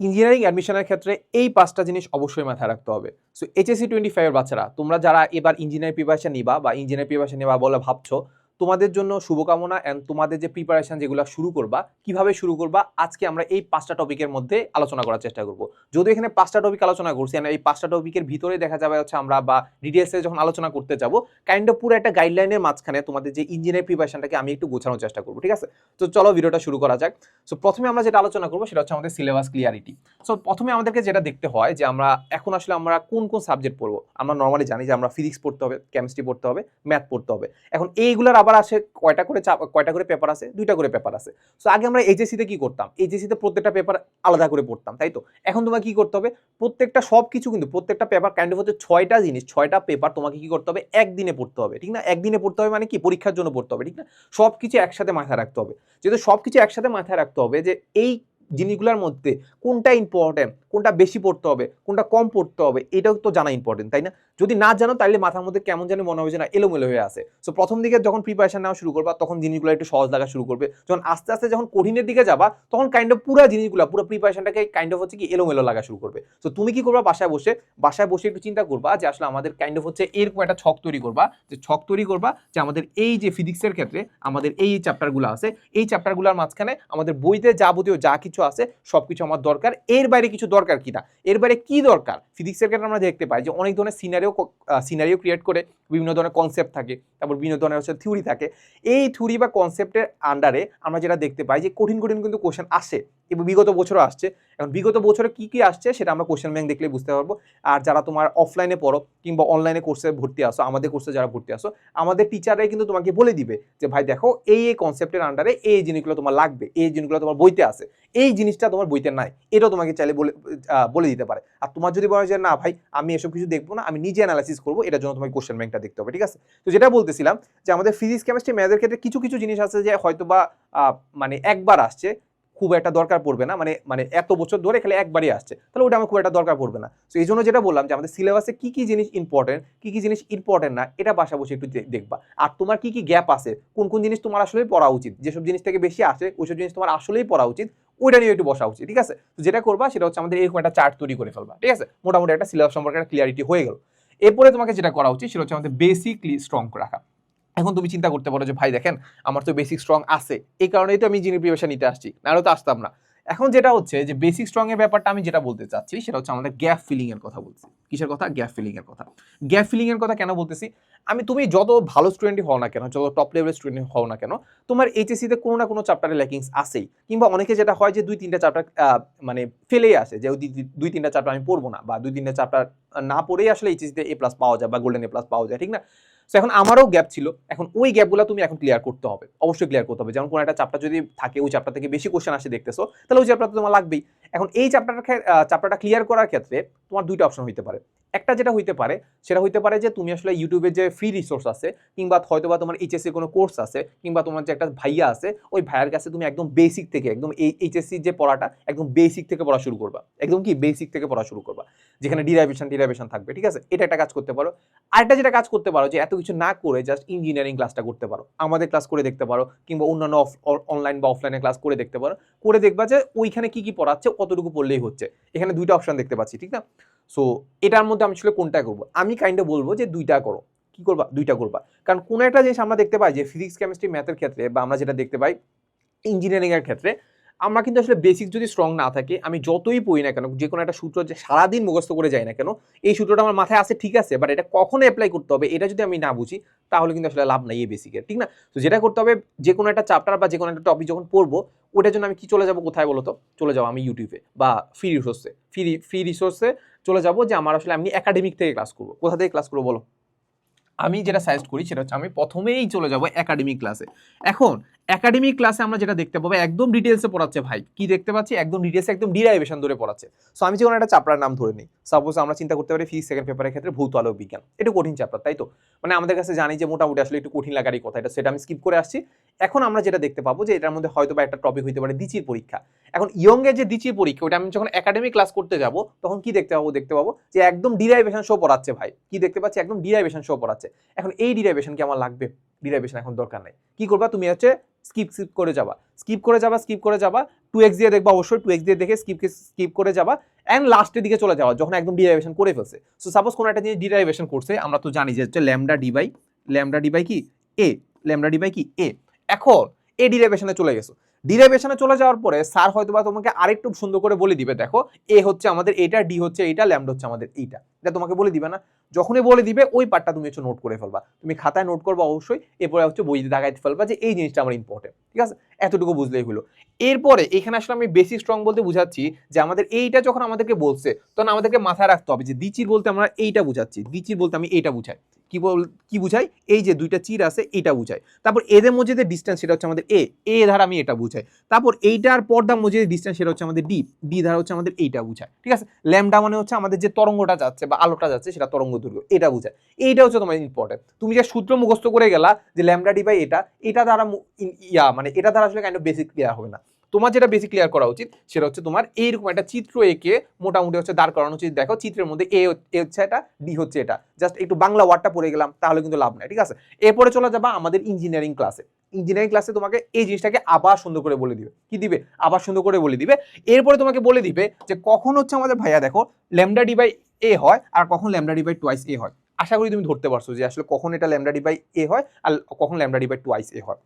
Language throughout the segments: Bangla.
ইঞ্জিনিয়ারিং অ্যাডমিশনের ক্ষেত্রে এই পাঁচটা জিনিস অবশ্যই মাথায় রাখতে হবে। সো এইচএসি টোয়েন্টি ফাইভের বাচ্চারা, তোমরা যারা এবার ইঞ্জিনিয়ার প্রিপারেশন নিবা বা ইঞ্জিনিয়ার প্রিপারেশন নিবা বলে ভাবছ তোমাদের জন্য শুভকামনা অ্যান্ড তোমাদের যে প্রিপারেশন যেগুলো শুরু করবা, কীভাবে শুরু করবা, আজকে আমরা এই পাঁচটা টপিকের মধ্যে আলোচনা করার চেষ্টা করব। যদি এখানে পাঁচটা টপিক আলোচনা করছি এই পাঁচটা টপিকের ভিতরে দেখা যাবে হচ্ছে আমরা বা ডিটেলসে যখন আলোচনা করতে যাব কাইন্ড অফ পুরো একটা গাইডলাইনের মাঝখানে তোমাদের যে ইঞ্জিনিয়ার প্রিপারেশনটাকে আমি একটু গোছানোর চেষ্টা করব, ঠিক আছে? তো চলো ভিডিওটা শুরু করা যাক। সো প্রথমে আমরা যেটা আলোচনা করব সেটা হচ্ছে আমাদের সিলেবাস ক্লিয়ারিটি সো প্রথমে আমাদেরকে যেটা দেখতে হয় যে আমরা এখন আসলে আমরা কোন কোন সাবজেক্ট পড়ব? আমরা নর্মালি জানি যে আমরা ফিজিক্স পড়তে হবে কেমিস্ট্রি পড়তে হবে ম্যাথ পড়তে হবে। এখন এইগুলোর আবার আসে কয়টা করে কয়টা করে পেপার আছে, দুইটা করে পেপার আছে। সো আগে আমরা এইচএসসিতে কি করতাম? এইচএসসিতে প্রত্যেকটা পেপার আলাদা করে পড়তাম, তাই তো? এখন তোমাকে কি করতে হবে? প্রত্যেকটা সব কিছু কিন্তু, প্রত্যেকটা পেপার কাইন্ড অফ হচ্ছে ছয়টা জিনিস, ছয়টা পেপার তোমাকে কি করতে হবে? একদিনে পড়তে হবে, ঠিক না? একদিনে পড়তে হবে মানে কি? পরীক্ষার জন্য পড়তে হবে, ঠিক না? সব কিছু একসাথে মাথায় রাখতে হবে। যেহেতু সব কিছু একসাথে মাথায় রাখতে হবে যে, এই জিনিসগুলোর মধ্যে কোনটা ইম্পর্টেন্ট কোনটা বেশি পড়তে হবে, কোনটা কম পড়তে হবে, এটাও তো জানা ইম্পর্টেন্ট তাই না? যদি না জানো তাহলে মাথার মধ্যে কেমন জানি মনে হবে যে না এলোমেলো হয়ে আছে। সো প্রথম দিকে যখন প্রিপারেশন নেওয়া শুরু করবা, তখন জিনিসগুলো একটু সহজ লাগা শুরু করবে। যখন আস্তে আস্তে যখন কঠিনের দিকে যাবা, তখন কাইন্ড অফ পুরো জিনিসগুলো, পুরো প্রিপারেশনটাকে কাইন্ড অফ হচ্ছে কি এলোমেলো লাগা শুরু করবে। সো তুমি কি করবা বাসায় বসে? বাসায় বসে একটু চিন্তা করবা যে আসলে আমাদের কাইন্ড অফ হচ্ছে এরকম একটা ছক তৈরি করবা, যে ছক তৈরি করবা যে আমাদের এই যে ফিজিক্সের ক্ষেত্রে আমাদের এই চ্যাপ্টারগুলো আছে, এই চ্যাপ্টারগুলোর মাঝখানে আমাদের বইতে যাবতীয় যা কিছু আছে সব কিছু আমার দরকার। এর বাইরে কিছু দরকার কিনা এর কি দরকার? ফিজিক্সের ক্ষেত্রে আমরা দেখতে পাই যে অনেক ধরনের সিনারিও সিনারিও ক্রিয়েট করে বিভিন্ন ধরনের কনসেপ্ট থাকে, তারপর বিভিন্ন ধরনের হচ্ছে থিওরি থাকে। এই থিওরি বা কনসেপ্টের আন্ডারে আমরা যেটা দেখতে পাই যে কঠিন কঠিন কিন্তু কোশ্চেন আসে। এবং বিগত বছরও আসছে। এখন বিগত বছরে কি কি আসছে সেটা আমরা কোশ্চেন ব্যাংক দেখলে বুঝতে পারব। আর যারা তোমার অফলাইনে পড়ো কিংবা অনলাইনে কোর্সে ভর্তি আসো, আমাদের কোর্সে যারা ভর্তি আসো, আমাদের টিচাররাই কিন্তু তোমাকে বলে দিবে যে, ভাই দেখো, এই এই কনসেপ্টের আন্ডারে এই জিনিসগুলো তোমার লাগবে, এই জিনিসগুলো তোমার বইতে আছে। এই জিনিসটা তোমার বইতে নাই। এটাও তোমাকে চাইলে বলে বলে দিতে পারে। আর তোমার যদি বলা যায় না ভাই, আমি এসব কিছু দেখব না, আমি নিজে অ্যানালাইসিস করব, এটার জন্য তোমাকে কোশ্চেন ব্যাংকটা দেখতে হবে। ঠিক আছে? তো যেটা বলতেছিলাম যে, আমাদের ফিজিক্স কেমিস্ট্রি ম্যাথের ক্ষেত্রে কিছু কিছু জিনিস আছে যে হয়তো বা মানে একবার আসছে খুব একটা দরকার পড়বে না মানে মানে এত বছর ধরে খালি একবারই আসছে, তাহলে ওটা আমার খুব একটা দরকার পড়বে না। তো এই জন্য যেটা বললাম যে আমাদের সিলেবাসে কী কী জিনিস ইম্পর্টেন্ট কি কী জিনিস ইম্পর্টেন্ট না, এটা বসে একটু দেখবা। আর তোমার কি কি গ্যাপ আছে, কোন কোন জিনিস তোমার আসলেই পড়া উচিত, যেসব জিনিস থেকে বেশি আসে, ওইসব জিনিস তোমার আসলেই পড়া উচিত, ওইটা নিয়ে একটু বসা উচিত, ঠিক আছে? তো যেটা করবা সেটা হচ্ছে আমাদের এরকম একটা চার্ট তৈরি করে ফেলবা, ঠিক আছে? মোটামুটি একটা সিলেবাস সম্পর্কে একটা ক্লিয়ারিটি হয়ে গেল। এরপরে তোমাকে যেটা করা উচিত সেটা হচ্ছে আমাদের বেসিকলি স্ট্রং রাখা। এখন তুমি চিন্তা করতে পারো যে, ভাই, দেখেন, আমার তো বেসিক স্ট্রং আছে। এই কারণেই তো আমি ইঞ্জিনিয়ার প্রিপারেশন নিতে আসছি, নাহলে তো আসতাম না। এখন যেটা হচ্ছে যে বেসিক স্ট্রং এর ব্যাপারটা আমি যেটা বলতে চাচ্ছি, সেটা হচ্ছে আমাদের গ্যাপ ফিলিং এর কথা বলছি। কিসের কথা? গ্যাপ ফিলিং এর কথা। গ্যাপ ফিলিং এর কথা কেন বলতেছি? আমি, তুমি যত ভালো স্টুডেন্টই হও না কেন, যত টপ লেভেলের স্টুডেন্ট হও না কেন, তোমার এইচএসসি তে কোনো না কোনো চ্যাপ্টারে ল্যাকিংস আসেই কিংবা অনেকে যেটা হয় যে, দুই, তিনটা চ্যাপ্টার মানে ফেলেই আসে যে দুই- তিনটা চ্যাপ্টার আমি পড়ব না, বা দুই, তিনটা চ্যাপ্টার না পড়েই আসলে এইচএসসি তে এ প্লাস পাওয়া যায় বা গোল্ডেন এ প্লাস পাওয়া যায়, ঠিক না? তো এখন আমারও গ্যাপ ছিল। এখন ওই গ্যাপগুলো তুমি এখন ক্লিয়ার করতে হবে। অবশ্যই ক্লিয়ার করতে হবে। যেমন কোনো একটা চাপটা যদি থাকে, ওই চাপটা থেকে বেশি কোশ্চেন আসে দেখতেছো, তাহলে ওই চাপটা তোমার লাগবেই। এখন এই চ্যাপ্টারটা চ্যাপ্টারটা ক্লিয়ার করার ক্ষেত্রে তোমার দুইটা অপশন হইতে পারে। একটা যেটা হইতে পারে, সেটা হইতে পারে যে তুমি আসলে ইউটিউবে যে ফ্রি রিসোর্স আছে, কিংবা হয়তো বা তোমার এইচএসসি কোনো কোর্স আছে, কিংবা তোমার যে একটা ভাইয়া আছে, ওই ভাইয়ার কাছে তুমি একদম বেসিক থেকে, একদম এই এইচএসসি যে পড়াটা, একদম বেসিক থেকে পড়া শুরু করবা। একদম কি? বেসিক থেকে পড়া শুরু করবা। যেখানে ডিরাইভেশন ডিরাইভেশন থাকবে, ঠিক আছে? এটা একটা কাজ করতে পারো। আরেকটা যেটা কাজ করতে পারো, যে এত কিছু না করে জাস্ট ইঞ্জিনিয়ারিং ক্লাসটা করতে পারো। আমাদের ক্লাস করে দেখতে পারো, কিংবা অন্যান্য অফ অনলাইন বা অফলাইনে ক্লাস করে দেখতে পারো। করে দেখবা যে ওইখানে কি কি পড়াচ্ছে কতটুকু পড়লেই হচ্ছে। এখানে দুইটা অপশান দেখতে পাচ্ছি, ঠিক না? সো এটার মধ্যে আমি আসলে কোনটা করব? আমি কাইন্ডে বলব যে দুইটা করো। কি করবা? দুইটা করবা। কারণ কোনো একটা জিনিস আমরা দেখতে পাই যে ফিজিক্স কেমিস্ট্রি ম্যাথের ক্ষেত্রে বা আমরা যেটা দেখতে পাই ইঞ্জিনিয়ারিংয়ের ক্ষেত্রে আমরা কিন্তু আসলে বেসিক যদি স্ট্রং না থাকে, আমি যতই পড়ি না কেন যে কোনো একটা সূত্র যে সারাদিন মুখস্থ করে যাই না কেন, এই সূত্রটা আমার মাথায় আছে, ঠিক আছে বাট এটা কখন অ্যাপ্লাই করতে হবে, এটা যদি আমি না বুঝি, তাহলে কিন্তু আসলে লাভ নাই এই বেসিকের ঠিক না? তো যেটা করতে হবে যে কোনো একটা চ্যাপ্টার বা যে কোনো একটা টপিক যখন পড়ব, ওটার জন্য আমি কি চলে যাব কোথায় বলো তো চলে যাব আমি ইউটিউবে বা ফ্রি রিসোর্সে ফ্রি ফ্রি রিসোর্সে চলে যাব যে আমার আসলে আমি একাডেমিক থেকে ক্লাস করব। কোথা থেকে ক্লাস করব বলো? আমি যেটা সাজেস্ট করি সেটা হচ্ছে আমি প্রথমেই চলে যাব একাডেমিক ক্লাসে এখন একাডেমিক ক্লাসে আমরা যেটা দেখতে পাবো, একদম ডিটেলসে পড়াচ্ছে ভাই। কি দেখতে পাচ্ছি? একদম ডিটেলসে একদম ডিরাইভেশন ধরে পড়াচ্ছে। সো আমি যে কোনো একটা চ্যাপ্টার নাম ধরে নিই। সাপোজ আমরা চিন্তা করতে পারি ফিজিক্স সেকেন্ড পেপারের ক্ষেত্রে ভৌত আলোক বিজ্ঞান। এটা কঠিন চ্যাপ্টার তাই তো? মানে আমাদের কাছে জানি যে মোটামুটি আসলে একটু কঠিন লাগারই কথা এটা, সেটা আমি স্কিপ করে আসছি। এখন আমরা যেটা দেখতে পাবো যে এটার মধ্যে হয়তো বা একটা টপিক হইতে পারে দিচির পরীক্ষা। এখন ইয়ং এর যে দিচির পরীক্ষা ওটা আমি যখন একাডেমিক ক্লাস করতে যাব, তখন কি দেখতে পাবো? দেখতে পাবো যে একদম ডিরাইভেশন শো পড়াচ্ছে ভাই। কি দেখতে পাচ্ছি? একদম ডিরাইভেশন শো পড়াচ্ছে। এখন এই ডিরাইভেশন কি আমার লাগবে? ডিরাইভেশন এখন দরকার নাই। কি করবা? তুমি হচ্ছে স্কিপ স্কিপ করে যাবা। স্কিপ করে যাবা স্কিপ করে যাবা টু এক্স দিয়ে দেখবা অবশ্যই টু এক্স দিয়ে দেখে স্কিপ স্কিপ করে যাবা অ্যান্ড লাস্টের দিকে চলে যাওয়া, যখন একদম ডিরাইভেশন করে ফেলছে। সো সাপোজ কোনো একটা জিনিস ডিরাইভেশন করছে, আমরা তো জানি যে হচ্ছে lambda d by lambda d by কি? এ ল্যামডা ডি বাই কি? এ এখন এ ডিরাইভেশনে চলে গেছো। ডিরাইভেশনে চলে যাওয়ার পরে স্যার হয়তো বা তোমাকে আরেকটু সুন্দর করে বলে দিবে, দেখো এ হচ্ছে আমাদের এটা ডি হচ্ছে এইটা ল্যামডা হচ্ছে আমাদের এইটা। এটা তোমাকে বলে দিবে না। যখনই বলে দিবে, ওই পার্টটা তুমি হচ্ছে নোট করে ফেলবা। তুমি খাতায় নোট করবা অবশ্যই, এরপরে হচ্ছে বইতে দাগাইতে ফেলবা যে এই জিনিসটা আমার ইম্পর্টেন্ট ঠিক আছে? এতটুকু বুঝলেই হলো। এরপরে এখানে আসলে আমি বেশি স্ট্রং বলতে বুঝাচ্ছি যে আমাদের এইটা যখন আমাদেরকে বলছে, তখন আমাদেরকে মাথায় রাখতে হবে যে দ্বিচির বলতে আমরা এইটা বুঝাচ্ছি দ্বিচির বলতে আমি এইটা বুঝাই। কি বল, কি বুঝাই? এই যে দুইটা চির আছে এটা বুঝাই। তারপর এদের মধ্যে যে ডিস্টেন্স সেটা হচ্ছে আমাদের এ এ ধারা আমি এটা বুঝাই। তারপর এইটার পর্দার মধ্যে যে ডিস্টেন্স সেটা হচ্ছে আমাদের ডি ডি ধারা হচ্ছে আমাদের এইটা বুঝায় ঠিক আছে? ল্যামডা মানে হচ্ছে আমাদের যে তরঙ্গটা যাচ্ছে বা আলোটা যাচ্ছে, সেটা তরঙ্গ দৈর্ঘ্য। এটা বুঝায় এইটা হচ্ছে তোমার ইম্পর্টেন্ট তুমি যে সূত্র মুখস্থ করে গেলা যে ল্যামডা ডি বাই এটা এটা দ্বারা ইয়া মানে এটা দ্বারা আসলে কাইন্ড অফ বেসিক ক্লিয়ার হবে না। তোমার যেটা বেসিক ক্লিয়ার করা উচিত, সেটা হচ্ছে তোমার এইরকম একটা চিত্র এঁকে মোটামুটি হচ্ছে দাঁড় করানো উচিত। দেখো, চিত্রের মধ্যে এ হচ্ছে এটা ডি হচ্ছে এটা। জাস্ট একটু বাংলা ওয়ার্ডটা পড়ে গেলাম, তাহলে কিন্তু লাভ নাই, ঠিক আছে? এরপরে চলে যাবা আমাদের ইঞ্জিনিয়ারিং ক্লাসে ইঞ্জিনিয়ারিং ক্লাসে তোমাকে এই জিনিসটাকে আবার সুন্দর করে বলে দিবে। কি দিবে? আবার সুন্দর করে বলে দিবে। এরপরে তোমাকে বলে দিবে যে কখন হচ্ছে আমাদের ভাইয়া, দেখো ল্যামডা ডি বাই এ হয় আর কখন lambda d by twice a হয়। আশা করি তুমি ধরতে পারছ যে আসলে কখন এটা ল্যামডা ডি বাই এ হয় আর কখন lambda d by twice a হয়।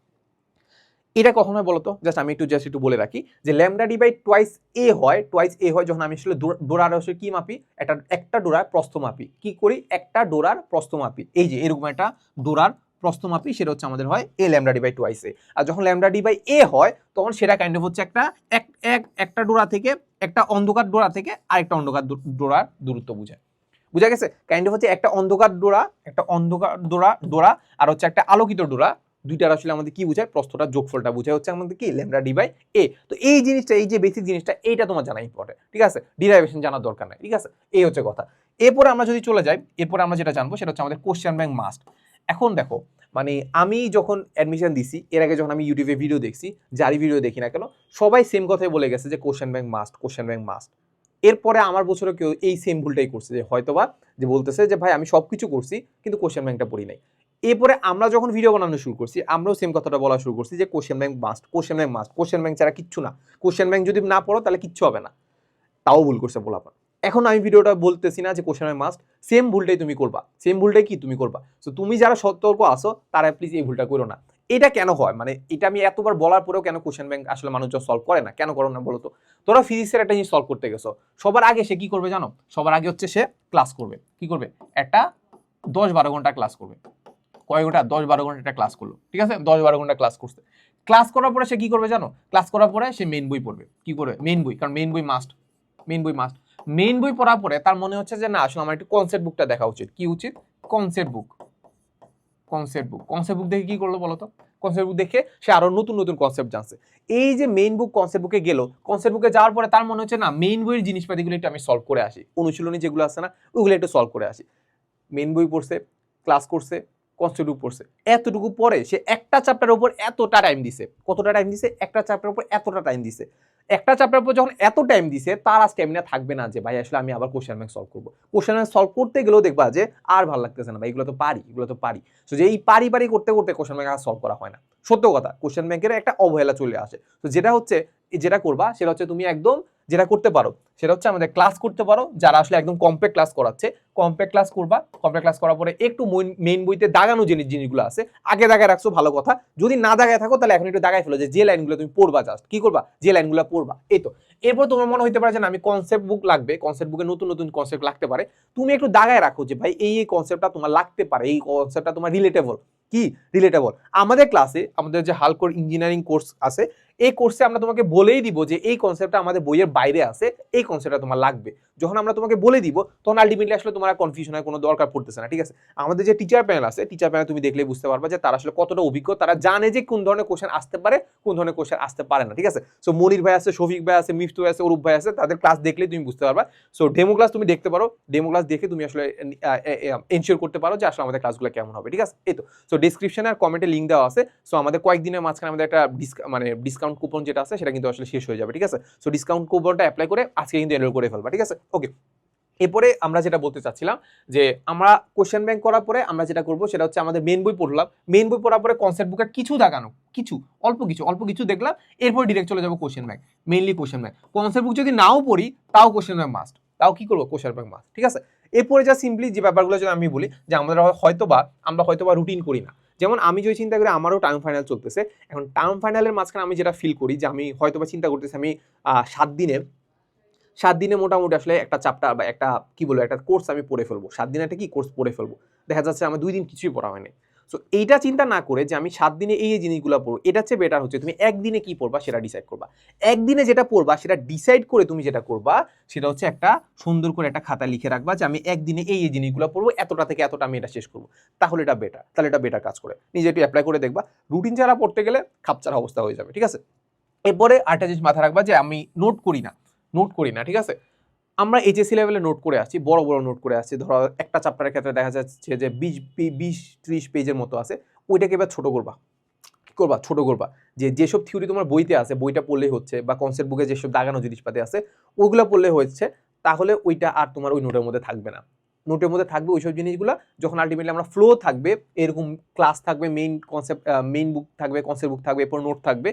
এটা কখন হয় বলতো? জাস্ট আমি একটু জাস্ট একটু বলে রাখি যে lambda d by twice a হয় টুয়াইস এ হয় যখন আমি আসলে ডোরা- ডোরার আসলে কি মাপি? একটা একটা ডোরার প্রস্থ মাপি। কি করি? একটা ডোরার প্রস্থ মাপি। এই যে, এরকম একটা ডোরার প্রস্থ মাপি, সেটা হচ্ছে আমাদের হয় এ lambda d by twice a আর যখন ল্যামডা ডি বাই এ হয়, তখন সেটা কাইন্ড অফ হচ্ছে একটা, এক এক, একটা ডোরা থেকে একটা অন্ধকার ডোরা থেকে আরেকটা অন্ধকার ডোরার দূরত্ব বোঝায়। বুঝা গেছে? কাইন্ড অফ হচ্ছে একটা অন্ধকার ডোরা, একটা অন্ধকার ডোরা ডোরা, আর হচ্ছে একটা আলোকিত ডোরা। দুইটার আসলে আমাদের কি বোঝায়? প্রস্থটা যোগফলটা বোঝায় হচ্ছে আমাদের কি? ল্যামডা ডি বাই এ তো এই জিনিসটা, এই যে বেসিক জিনিসটা, এইটা তোমার জানা ইম্পর্টেন্ট ঠিক আছে? ডিরাইভেশন জানার দরকার নাই, ঠিক আছে? এই হচ্ছে কথা। এরপরে আমরা যদি চলে যাই, এরপরে আমরা যেটা জানব সেটা হচ্ছে আমাদের কোশ্চেন ব্যাংক মাস্ট এখন দেখো মানে আমি যখন অ্যাডমিশন দিছি, এর আগে যখন আমি ইউটিউবে ভিডিও দেখছি, যারই ভিডিও দেখি না কেন, সবাই সেম কথাই বলে গেছে যে question bank must question bank must এরপরে আমার বছরে কেউ এই সেম ভুলটাই করছে যে হয়তোবা, যে বলতেছে যে, ভাই, আমি সব কিছু করছি, কিন্তু কোশ্চেন ব্যাংকটা পড়ি নাই। এরপরে আমরা যখন ভিডিও বানানো শুরু করছি, আমরাও সেম কথাটা বলা শুরু করছি যে question bank must question bank must question bank ছাড়া কিচ্ছু না। কোশ্চেন ব্যাংক যদি না পড়ো, তাহলে কিচ্ছু হবে না। তাও ভুল করছে বলাপা এখন আমি ভিডিওটা বলতেছি না যে কোশ্চেন ব্যাংক মাস্ট সেম ভুলটাই তুমি করবা। সেম ভুলটাই কি তুমি করবা? তো তুমি যারা সতর্ক আসো তারা প্লিজ এই ভুলটা করো না। এটা কেন হয়? মানে এটা আমি এতবার বলার পরেও কেন কোশ্চেন ব্যাংক আসলে মানুষজন সলভ করে না? কেন করো না বলো তো? তোরা ফিজিক্সের একটা জিনিস সলভ করতে গেছো। সবার আগে সে কি করবে জানো? সবার আগে হচ্ছে সে ক্লাস করবে। কি করবে? একটা দশ বারো ঘণ্টা ক্লাস করবে। কয় ঘণ্টা? দশ বারো ঘণ্টা একটা ক্লাস করল। ঠিক আছে? দশ বারো ঘণ্টা ক্লাস করছে। ক্লাস করার পরে সে কী করবে জানো? ক্লাস করার পরে সে মেন বই পড়বে। কি করবে? মেন বই। কারণ মেন বই মাস্ট মেন বই মাস্ট মেন বই পড়ার পরে তার মনে হচ্ছে যে, না, আসলে আমার একটু কনসেপ্ট বুকটা দেখা উচিত। কি উচিত? Concept book concept book concept book দেখে কী করল বলো তো? কনসেপ্ট বুক দেখে সে আরও নতুন নতুন কনসেপ্ট জানছে। এই যে মেইন বুক কনসেপ্ট বুকে গেল কনসেপ্ট বুকে যাওয়ার পরে তার মনে হচ্ছে, না মেইন বইয়ের জিনিসপাতিগুলো একটু আমি সলভ করে আসি। অনুশীলনী যেগুলো আছে না, ওগুলো একটু সলভ করে আসি। মেইন বই পড়ছে ক্লাস করছে কনসেপ্ট বুক পড়ছে এতটুকু পরে সে একটা চ্যাপ্টারের উপর এতটা টাইম দিছে। কতটা টাইম দিছে? একটা চ্যাপ্টারের উপর এতটা টাইম দিছে। একটা চ্যাপ্টারের উপর যখন এত টাইম দিছে, তার আর স্ট্যামিনা থাকবে না যে, ভাই, আসলে আমি আবার কোশ্চেন ব্যাংক সলভ করব। কোশ্চেন ব্যাংক সলভ করতে গেলেও দেখবা যে, আর ভালো লাগতেছে না, ভাই, এগুলো তো পারি, এগুলো তো পারি। তো যে এই পারি পারি করতে করতে কোশ্চেন ব্যাংক আর সলভ করা হয় না। সত্য কথা কোশ্চেন ব্যাংকের একটা অবহেলা চলে আসে। তো যেটা হচ্ছে, যেটা করবা, সেটা হচ্ছে তুমি একদম যেটা করতে পারো, সেটা হচ্ছে আমাদের ক্লাস করতে পারো, যারা আসলে একদম কম্প্যাক্ট ক্লাস করাচ্ছে। কম্প্যাক্ট ক্লাস করবা কম্প্যাক্ট ক্লাস করার পরে একটু মেইন বইতে দাগানো জিনিস জিনিসগুলো আছে, আগে দাগায় রাখছো ভালো কথা। যদি না দাগায় থাকো, তাহলে এখন একটু দাগায় ফেলো যে যে লাইনগুলো তুমি পড়বা জাস্ট কি করবা? যে লাইনগুলো পড়বা। এই তো। এরপর তোমার মনে হইতে পারে যে আমি কনসেপ্ট বুক লাগবে কনসেপ্ট বুকে নতুন নতুন কনসেপ্ট লাগতে পারে। তুমি একটু দাগায় রাখো যে, ভাই, এই এই কনসেপ্টটা তোমার লাগতে পারে, এই কনসেপ্টটা তোমার রিলেটেবল কি রিলেটেবল আমাদের ক্লাসে আমাদের যে হালকোর ইঞ্জিনিয়ারিং কোর্স আছে, এই কোর্সে আমরা তোমাকে বলেই দিব যে এই কনসেপ্টটা আমাদের বইয়ের বাইরে আছে, এই কনসেপ্টটা তোমার লাগবে। যখন আমরা তোমাকে বলে দিব, তখন আলটিমেটলি আসলে তোমার কনফিউশন হয় কোনো দরকার পড়তেছে না, ঠিক আছে? আমাদের যে টিচার প্যানেল আছে টিচার প্যানেল তুমি দেখলে বুঝতে পারবা যে তারা আসলে কতটা অভিজ্ঞ, তারা জানে যে কোন ধরনের কোশ্চেন আসতে পারে, কোন ধরনের কোশ্চেন আসতে পারে না, ঠিক আছে? সো মনির ভাই আছে, শফিক ভাই আছে, মিফতু ভাই আছে, অরূপ ভাই আছে, তাদের ক্লাস দেখলে তুমি বুঝতে পারবা। সো ডেমো ক্লাস তুমি দেখতে পারো ডেমো ক্লাস দেখে তুমি আসলে এনশিওর করতে পারো যে আসলে আমাদের ক্লাসগুলো কেমন হবে, ঠিক আছে? এই তো। সো ডিসক্রিপশনে আর কমেন্টে লিঙ্ক দেওয়া আছে। সো আমাদের কয়েকদিনের মাঝখানে আমাদের একটা মানে ডিসকাউন্ট কুপন যেটা আছে, সেটা কিন্তু আসলে শেষ হয়ে যাবে, ঠিক আছে? সো ডিসকাউন্ট কুপনটা অ্যাপ্লাই করে আজকে কিন্তু এনরোল করে ফেলবা, ঠিক আছে? ওকে এরপরে আমরা যেটা বলতে চাচ্ছিলাম যে আমরা কোশ্চেন ব্যাংক করার পরে আমরা যেটা করব সেটা হচ্ছে আমাদের মেন বই পড়লাম। মেন বই পড়ার পরে কনসেপ্ট বুকের কিছু দেখানো, কিছু, অল্প কিছু অল্প কিছু দেখলাম, এরপর ডিরেক্ট চলে যাব question bank mainly question bank concept book যদি নাও পড়ি, তাও কোশ্চেন ব্যাংক মাস্ট তাও কি করব? কোশ্চেন ব্যাংক মাস্ট ঠিক আছে? এরপরে যা সিম্পলি যে ব্যাপারগুলো যদি আমি বলি, যে আমাদের হয়তো বা আমরা হয়তো বা রুটিন করি না। যেমন আমি যদি চিন্তা করি আমারও টার্ম ফাইনাল চলতেছে, এখন টার্ম ফাইনালের মাঝখানে আমি যেটা ফিল করি, যে আমি হয়তো বা চিন্তা করতেছি আমি সাত দিনে সাত দিনে মোটামুটি আসলে একটা চাপটা বা একটা, কি বলব, একটা কোর্স আমি পড়ে ফেলব। সাত দিনে একটা কি কোর্স পড়ে ফেলব? দেখা যাচ্ছে আমার দুই দিন কিছুই পড়া হয়নি। সো এইটা চিন্তা না করে যে আমি সাত দিনে এই জিনিসগুলো পড়ব এটা হচ্ছে বেটার হচ্ছে তুমি একদিনে কি পড়বা সেটা ডিসাইড করবা। একদিনে যেটা পড়বা সেটা ডিসাইড করে তুমি যেটা করবা সেটা হচ্ছে একটা সুন্দর করে একটা খাতা লিখে রাখবা যে আমি একদিনে এই এই জিনিসগুলো পড়ব, এতটা থেকে এতটা আমি এটা শেষ করব। তাহলে এটা বেটার তাহলে এটা বেটার কাজ করে। নিজে একটু অ্যাপ্লাই করে দেখবা। রুটিন ছাড়া পড়তে গেলে খাপচার অবস্থা হয়ে যাবে, ঠিক আছে? এরপরে আরেকটা জিনিস মাথায় রাখবা যে আমি নোট করি না। নোট করি না, ঠিক আছে? আমরা এইচএসসি লেভেলে নোট করে আসছি, বড় বড় নোট করে আসছি। ধরো একটা চ্যাপ্টারের ক্ষেত্রে দেখা যাচ্ছে যে বিশ বিশ, ত্রিশ পেজের মতো আছে, ওইটাকে এবার ছোটো করবা। কি করবা? ছোট করবা। যে যেসব থিওরি তোমার বইতে আছে, বইটা পড়লেই হচ্ছে বা কনসেপ্ট বুকে যেসব দাগানো জিনিসপাতি আছে, ওগুলো পড়লে হচ্ছে, তাহলে ওইটা আর তোমার ওই নোটের মধ্যে থাকবে না। নোটের মধ্যে থাকবে ওইসব জিনিসগুলো, যখন আলটিমেটলি আমরা ফ্লো থাকবে, এরকম ক্লাস থাকবে মেইন কনসেপ্ট মেইন বুক থাকবে কনসেপ্ট বুক থাকবে, এরপর নোট থাকবে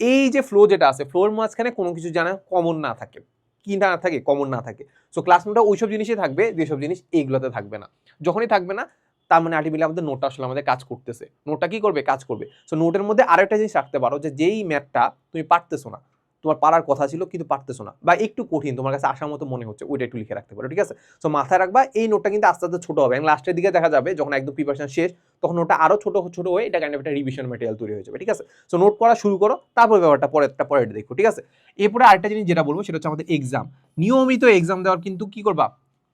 এই যে ফ্লো যেটা আছে ফ্লোর মাঝখানে কোনো কিছু জানা কমন না থাকে। কি না থাকে? কমন না থাকে। সো ক্লাস নোটটা ওইসব জিনিসই থাকবে, যেসব জিনিস এইগুলোতে থাকবে না। যখনই থাকবে না, তার মানে আলটিমেটলি আমাদের নোটটা আসলে আমাদের কাজ করতেছে। নোটটা কি করবে? কাজ করবে। সো নোটের মধ্যে আরেকটা জিনিস রাখতে পারো যে, যেই ম্যাপটা তুমি পারতেছো না তোমার পারার কথা ছিল, কিন্তু পারতেছো না। বা একটু কঠিন, তোমার কাছে আসার মতো মনে হচ্ছে, ওইটা একটু লিখে রাখতে পারো, ঠিক আছে? সো মাথায় রাখবা, এই নোটটা কিন্তু আস্তে আস্তে ছোট হবে। এবং লাস্টের দিকে দেখা যাবে, যখন একদম প্রিপারেশন শেষ, তখন ওটা আরও ছোট ছোট হয়ে এটা কাইন্ড একটা রিভিশন ম্যাটেরিয়াল তৈরি হয়ে যাবে, ঠিক আছে? সো নোট করা শুরু করো, তারপর ব্যাপারটা পরেরটা পরে দেখো, ঠিক আছে? এরপরে আরেকটা জিনিস যেটা বলব, সেটা হচ্ছে আমাদের এক্সাম নিয়মিত এক্সাম দেওয়ার কিন্তু কি করবা?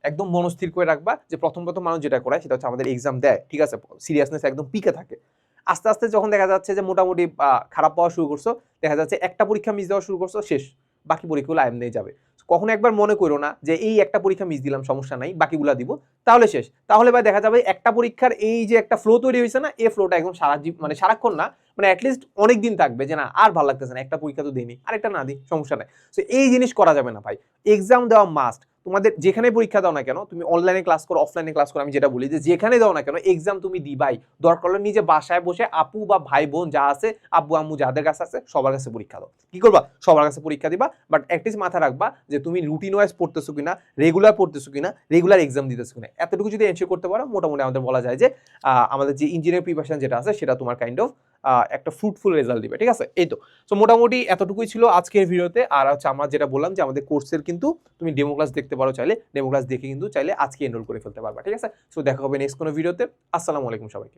একদম মনস্থির করে রাখবা যে প্রথম প্রথম মানুষ যেটা করে সেটা হচ্ছে আমাদের এক্সাম দেয়, ঠিক আছে? সিরিয়াসনেস একদম পিকে থাকে। আস্তে আস্তে যখন দেখা যাচ্ছে যে মোটামুটি খারাপ পাওয়া শুরু করছ, দেখা যাচ্ছে একটা পরীক্ষা মিস দেওয়া শুরু করছ, শেষ। বাকি পরীক্ষাগুলো এমনি যাবে। কখনো একবার মনে করো না যে এই একটা পরীক্ষা মিস দিলাম, সমস্যা নাই, বাকিগুলা দিব, তাহলে শেষ। তাহলে ভাই দেখা যাবে একটা পরীক্ষার এই যে একটা ফ্লো তৈরি হয়েছে না, এই ফ্লোটা একদম সারা মানে সারাক্ষণ না মানে অ্যাটলিস্ট অনেক দিন থাকবে যে না, আর ভালো লাগতেছে না, একটা পরীক্ষা তো দিইনি, আরেকটা না দিই, সমস্যা নাই। তো এই জিনিস করা যাবে না ভাই। এক্সাম দেওয়া মাস্ট তোমাদের যেখানে পরীক্ষা দাও না কেন, তুমি অনলাইনে ক্লাস করো অফলাইনে ক্লাস করো, আমি যেটা বলি যে যেখানে দাও না কেন এক্সাম তুমি দিবাই। দরকার হলে নিজে বাসায় বসে আপু বা ভাই বোন যা আছে আব্বু আম্মু যাদের কাছে আছে, সবার কাছে পরীক্ষা দাও। কি করবা? সবার কাছে পরীক্ষা দিবা বাট অ্যাটলিস্ট মাথা রাখবা যে তুমি রুটিন ওয়াইজ পড়তেছো কিনা রেগুলার পড়তেছো কিনা রেগুলার এক্সাম দিতেছো কিনা। এতটুকু যদি এনশিওর করতে পারো, মোটামুটি আমাদের বলা যায় যে আমাদের যে ইঞ্জিনিয়ার প্রিপারেশন যেটা আছে, সেটা তোমার কাইন্ড অফ একটা ফ্রুটফুল রেজাল্ট দিবে, ঠিক আছে? এই তো। সো মোটামুটি এতটুকুই ছিল আজকের ভিডিওতে। আর হচ্ছে আমরা যেটা বললাম যে আমাদের কোর্সের কিন্তু তুমি ডেমো ক্লাস দেখতে পারো চাইলে ডেমো ক্লাস দেখে কিন্তু চাইলে আজকে এনরোল করে ফেলতে পারবা, ঠিক আছে? সো দেখা হবে নেক্সট কোনো ভিডিওতে আসসালামু আলাইকুম সবাইকে।